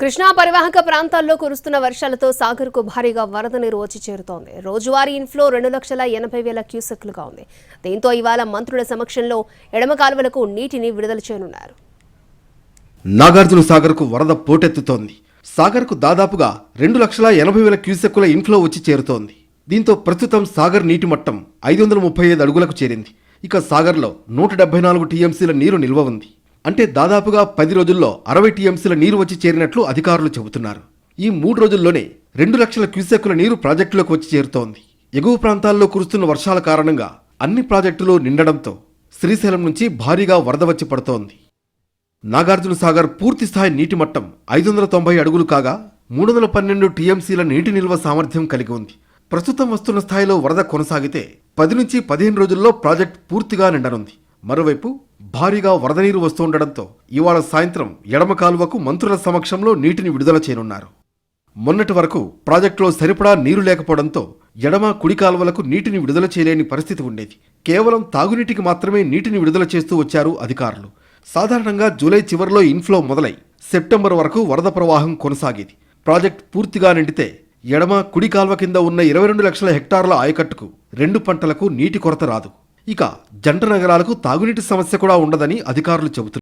కృష్ణా పరివాహక ప్రాంతాల్లో కురుస్తున్న వర్షాలతో సాగర్కు భారీగా వరద నీరు వచ్చి చేరుతోంది. రోజువారీ ఇన్ఫ్లో రెండు లక్షల ఎనభై వేల క్యూసెక్లుగా ఉంది. దీంతో ఇవాళ మంత్రుల సమక్షంలో ఎడమ కాలువలకు నీటిని విడుదల చేయనున్నారు. నాగార్జున సాగర్కు వరద పోటెత్తుతోంది. సాగర్కు దాదాపుగా రెండు లక్షల ఎనభై వేల క్యూసెక్కుల ఇన్ఫ్లో వచ్చి చేరుతోంది. దీంతో ప్రస్తుతం సాగర్ నీటి మట్టం ఐదు వందల ముప్పై ఐదు అడుగులకు చేరింది. ఇక సాగర్లో నూట డెబ్బై నాలుగు టీఎంసీల నీరు నిల్వ ఉంది. అంటే దాదాపుగా పది రోజుల్లో అరవై టీఎంసీల నీరు వచ్చి చేరినట్లు అధికారులు చెబుతున్నారు. ఈ మూడు రోజుల్లోనే రెండు లక్షల క్యూసెక్కుల నీరు ప్రాజెక్టులోకి వచ్చి చేరుతోంది. ఎగువ ప్రాంతాల్లో కురుస్తున్న వర్షాల కారణంగా అన్ని ప్రాజెక్టులు నిండడంతో శ్రీశైలం నుంచి భారీగా వరద వచ్చి పడుతోంది. నాగార్జున సాగర్ పూర్తి స్థాయి నీటి మట్టం ఐదు వందల తొంభై అడుగులు కాగా మూడు వందల పన్నెండు టీఎంసీల నీటి నిల్వ సామర్థ్యం కలిగి ఉంది. ప్రస్తుతం వస్తున్న స్థాయిలో వరద కొనసాగితే పది నుంచి పదిహేను రోజుల్లో ప్రాజెక్ట్ పూర్తిగా నిండనుంది. మరోవైపు భారీగా వరద నీరు వస్తుండటంతో ఇవాళ సాయంత్రం ఎడమ కాలువకు మంత్రుల సమక్షంలో నీటిని విడుదల చేయనున్నారు. మొన్నటి వరకు ప్రాజెక్టులో సరిపడా నీరు లేకపోవడంతో ఎడమ కుడి కాలువలకు నీటిని విడుదల చేయలేని పరిస్థితి ఉండేది. కేవలం తాగునీటికి మాత్రమే నీటిని విడుదల చేస్తూ వచ్చారు అధికారులు. సాధారణంగా జూలై చివరిలో ఇన్ఫ్లో మొదలై సెప్టెంబర్ వరకు వరద ప్రవాహం కొనసాగేది. ప్రాజెక్ట్ పూర్తిగా నిండితే ఎడమ కుడి కాల్వ కింద ఉన్న ఇరవై రెండు లక్షల హెక్టార్ల ఆయకట్టుకు రెండు పంటలకు నీటి కొరత రాదు. ఇక జంట నగరాలకు తాగునీటి సమస్య కూడా ఉండదని అధికారులు చెబుతున్నారు.